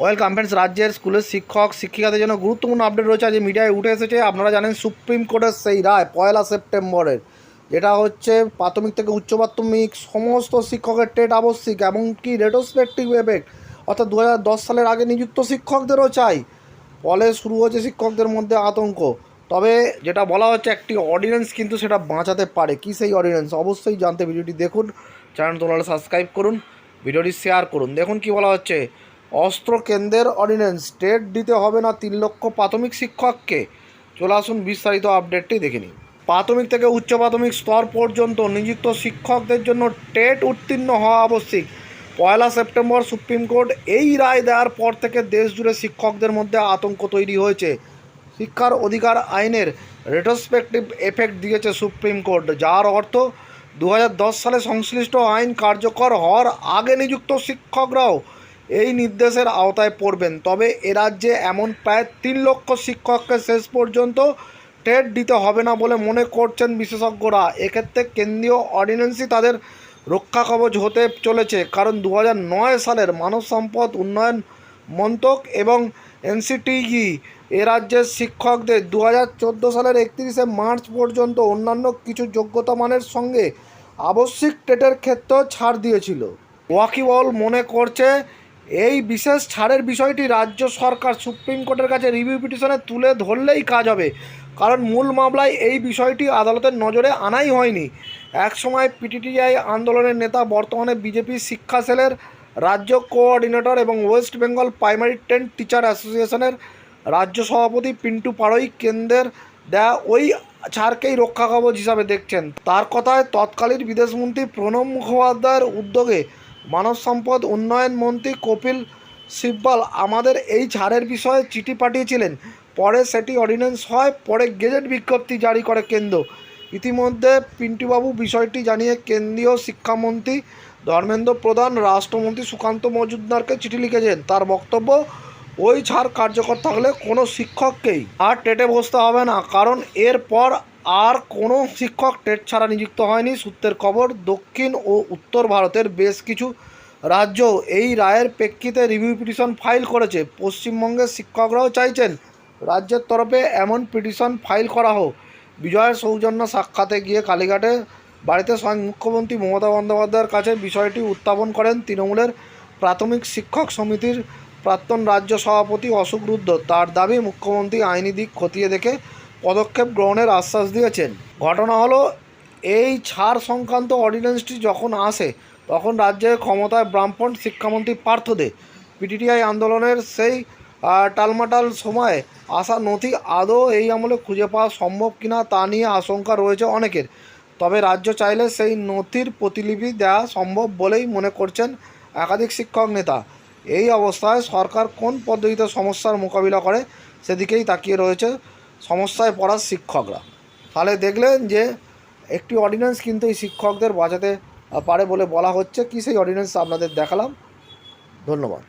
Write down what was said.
Welcome friends, রাজ্যের স্কুলের শিক্ষক, শিক্ষিকাদের জন্য গুরুত্বপূর্ণ আপডেট রয়েছে। আজ মিডিয়ায় উঠে এসেছে, আপনারা জানেন সুপ্রিম কোর্টের সেই রায়, পয়লা সেপ্টেম্বরের, যেটা হচ্ছে প্রাথমিক থেকে উচ্চ প্রাথমিক সমস্ত শিক্ষকের টেট আবশ্যিক এমনকি রেটোস্পেক্টিভ এফেক্ট অর্থাৎ দু হাজার দশ সালের আগে নিযুক্ত শিক্ষকদেরও চাই। ফলে শুরু হয়েছে শিক্ষকদের মধ্যে আতঙ্ক। তবে যেটা বলা হচ্ছে, একটি অর্ডিন্যান্স কিন্তু সেটা বাঁচাতে পারে। কি সেই অর্ডিন্যান্স অবশ্যই জানতে ভিডিওটি দেখুন চ্যানেল তোলালে সাবস্ক্রাইব করুন, ভিডিওটি শেয়ার করুন। দেখুন কি বলা হচ্ছে অস্ত্র কেন্দ্রের অর্ডিন্যান্স স্টেট দিতে হবে না তিন লক্ষ প্রাথমিক শিক্ষককে। চলে আসুন বিস্তারিত আপডেটটি দেখে নিন প্রাথমিক থেকে উচ্চ প্রাথমিক স্তর পর্যন্ত নিযুক্ত শিক্ষকদের জন্য টেট উত্তীর্ণ হওয়া আবশ্যিক। পয়লা সেপ্টেম্বর সুপ্রিম কোর্ট এই রায় দেওয়ার পর থেকে দেশ জুড়ে শিক্ষকদের মধ্যে আতঙ্ক তৈরি হয়েছে। শিক্ষার অধিকার আইনের রেট্রোস্পেক্টিভ এফেক্ট দিয়েছে সুপ্রিম কোর্ট, যার অর্থ দু হাজার দশ সালে সংশ্লিষ্ট আইন কার্যকর হওয়ার আগে নিযুক্ত শিক্ষকরাও এই নির্দেশের আওতায় পড়বেন। তবে এ রাজ্যে এমন প্রায় তিন লক্ষ শিক্ষককে শেষ পর্যন্ত টেট দিতে হবে না বলে মনে করছেন বিশেষজ্ঞরা। এক্ষেত্রে কেন্দ্রীয় অর্ডিন্যান্সই তাদের রক্ষা কবচ হতে চলেছে। কারণ দু সালের মানব সম্পদ উন্নয়ন মন্ত্রক এবং এনসিটিই এ রাজ্যের শিক্ষকদের দু হাজার চোদ্দ সালের একত্রিশে মার্চ পর্যন্ত অন্যান্য কিছু যোগ্যতা মানের সঙ্গে আবশ্যিক টেটের ক্ষেত্রেও ছাড় দিয়েছিল। ওয়াকিবল মনে করছে এই বিশেষ ছাড়ের বিষয়টি রাজ্য সরকার সুপ্রিম কোর্টের কাছে রিভিউ পিটিশনে তুলে ধরলেই কাজ হবে। কারণ মূল মামলায় এই বিষয়টি আদালতের নজরে আনাই হয়নি। একসময় পিটিটিআই আন্দোলনের নেতা, বর্তমানে বিজেপি শিক্ষা সেলের রাজ্য কোঅর্ডিনেটর এবং West Bengal primary ten teacher অ্যাসোসিয়েশনের রাজ্য সভাপতি পিন্টু পাড়ই কেন্দ্রের দেয়া ওই ছাড়কেই রক্ষা কবচ হিসাবে দেখছেন। তার কথায় তৎকালীন বিদেশমন্ত্রী প্রণব মুখোপাধ্যায়ের উদ্যোগে মানব সম্পদ উন্নয়ন মন্ত্রী কপিল সিব্বাল আমাদের এই ছাড়ের বিষয়ে চিঠি পাঠিয়েছিলেন। পরে সেটি অর্ডিন্যান্স হয়, পরে গেজেট বিজ্ঞপ্তি জারি করে কেন্দ্র। ইতিমধ্যে পিন্টুবাবু বিষয়টি জানিয়ে কেন্দ্রীয় শিক্ষামন্ত্রী ধর্মেন্দ্র প্রধান, রাষ্ট্রমন্ত্রী সুকান্ত মজুমদারকে চিঠি লিখেছেন। তার বক্তব্য, ওই ছাড় কার্যকর থাকলে কোনো শিক্ষককেই আর টেটে বসতে হবে না। কারণ এরপর আর কোনো শিক্ষক টেট ছাড়া নিযুক্ত হয়নি। সূত্রের খবর, দক্ষিণ ও উত্তর ভারতের বেশ কিছু রাজ্য এই রায়ের প্রেক্ষিতে রিভিউ পিটিশন ফাইল করেছে। পশ্চিমবঙ্গের শিক্ষকরাও চাইছেন রাজ্যের তরফে এমন পিটিশন ফাইল করা হোক। বিজয়ের সৌজন্য সাক্ষাতে গিয়ে কালীঘাটে বাড়িতে স্বয়ং মুখ্যমন্ত্রী মমতা বন্দ্যোপাধ্যায়ের কাছে বিষয়টি উত্থাপন করেন তৃণমূলের প্রাথমিক শিক্ষক সমিতির প্রাক্তন রাজ্য সভাপতি অশোক রুদ্র তার দাবি, মুখ্যমন্ত্রী আইনি দিক খতিয়ে দেখে পদক্ষেপ গ্রহণের আশ্বাস দিয়েছেন। ঘটনা হলো, এই ছাড় সংক্রান্ত অর্ডিন্যান্সটি যখন আসে, তখন রাজ্যের ক্ষমতায় ব্রাহ্মণ শিক্ষামন্ত্রী পার্থ দে পিটিটিআই আন্দোলনের সেই টালমাটাল সময়ে আসা নথি আদৌ এই আমলে খুঁজে পাওয়া সম্ভব কিনা তা নিয়ে আশঙ্কা রয়েছে অনেকের। তবে রাজ্য চাইলে সেই নথির প্রতিলিপি দেওয়া সম্ভব বলেই মনে করছেন একাধিক শিক্ষক নেতা। এই অবস্থায় সরকার কোন পদ্ধতিতে সমস্যার মোকাবিলা করে, সেদিকেই তাকিয়ে রয়েছে সমস্যায় পড়ার শিক্ষকরা। তাহলে দেখলেন যে একটি অর্ডিন্যান্স কিন্তু এই শিক্ষকদের বাঁচাতে পারে বলে বলা হচ্ছে। কি সেই অর্ডিন্যান্স আপনাদের দেখালাম? ধন্যবাদ।